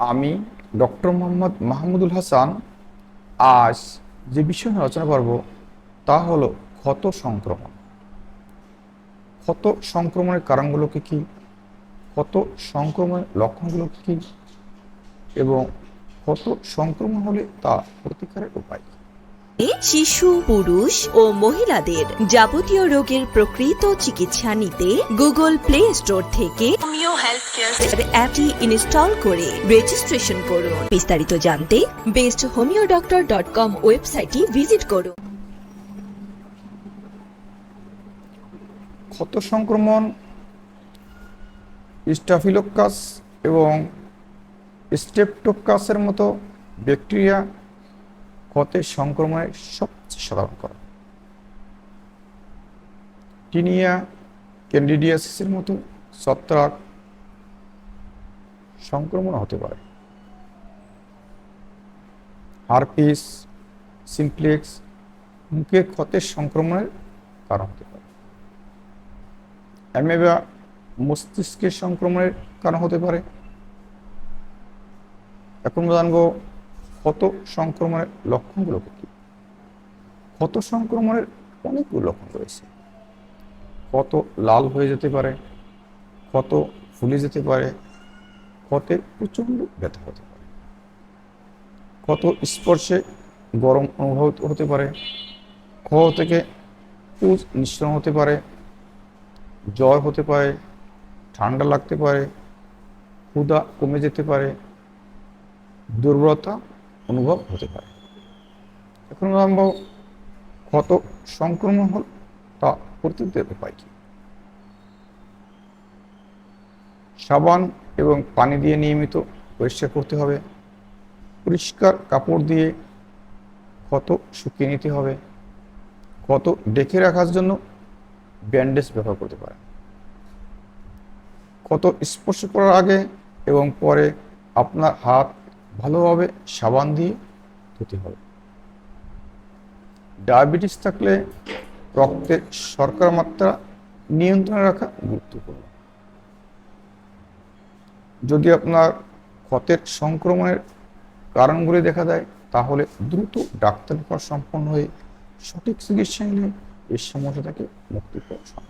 আমি ডক্টর মোহাম্মদ মাহমুদুল হাসান আজ যে বিষয় নিয়ে আলোচনা করব, তা হলো ক্ষত সংক্রমণ। ক্ষত সংক্রমণের কারণগুলো কী? কী ক্ষত সংক্রমণের লক্ষণগুলো কি কী? এবং ক্ষত সংক্রমণ হলে তা প্রতিকারের উপায় কী? শিশু পুরুষ ও মহিলাদের যাবতীয় রোগের প্রকৃত চিকিৎসা নিতে গুগল প্লে স্টোর থেকে হোমিও হেলথ কেয়ার অ্যাপটি ইনস্টল করে রেজিস্ট্রেশন করুন। বিস্তারিত জানতে best homeo doctor dot com ওয়েবসাইটটি ভিজিট করুন। ক্ষত সংক্রমণ স্টাফিলোকাস এবং স্টেপটোকাসের মতো ব্যাকটেরিয়া ক্ষতের সংক্রমণের সবচেয়ে সাধারণ কারণ টিনিয়া, ক্যান্ডিডিয়াসিসের মতো ছত্রাক সংক্রমণ হতে পারে। হারপিস, সিমপ্লেক্স মুখে ক্ষতের সংক্রমণের কারণ হতে পারে? অ্যামেবা মস্তিষ্কের সংক্রমণের কারণ হতে পারে। এখন জানব ক্ষত সংক্রমণের লক্ষণগুলো কি ক্ষত সংক্রমণের অনেকগুলো লক্ষণ রয়েছে। ক্ষত লাল হয়ে যেতে পারে, ক্ষত ফুলে যেতে পারে, ক্ষতে প্রচণ্ড ব্যথা হতে পারে। ক্ষত স্পর্শে গরম অনুভব হতে পারে ক্ষত থেকে পুজ নিঃসরণ হতে পারে, জ্বর হতে পারে, ঠান্ডা লাগতে পারে ক্ষুদা কমে যেতে পারে, দুর্বলতা অনুভব হতে পারে। এখন আমরা ক্ষত সংক্রমণ হল তা প্রতিরোধের উপায় কি? সাবান এবং পানি দিয়ে নিয়মিত পরিষ্কার করতে হবে। পরিষ্কার কাপড় দিয়ে ক্ষত শুকিয়ে নিতে হবে। ক্ষত ডেকে রাখার জন্য ব্যান্ডেজ ব্যবহার করতে পারেন ক্ষত স্পর্শ করার আগে এবং পরে আপনার হাত ভালোভাবে সাবান দিয়ে ধুতে হবে। ডায়াবেটিস থাকলে রক্তের শর্করা মাত্রা নিয়ন্ত্রণে রাখা গুরুত্বপূর্ণ। যদি আপনার ক্ষতের সংক্রমণের কারণগুলি দেখা দেয়, তাহলে দ্রুত ডাক্তার সম্পন্ন হয়ে সঠিক চিকিৎসা নিলে এই সমস্যা থেকে মুক্তি পাওয়া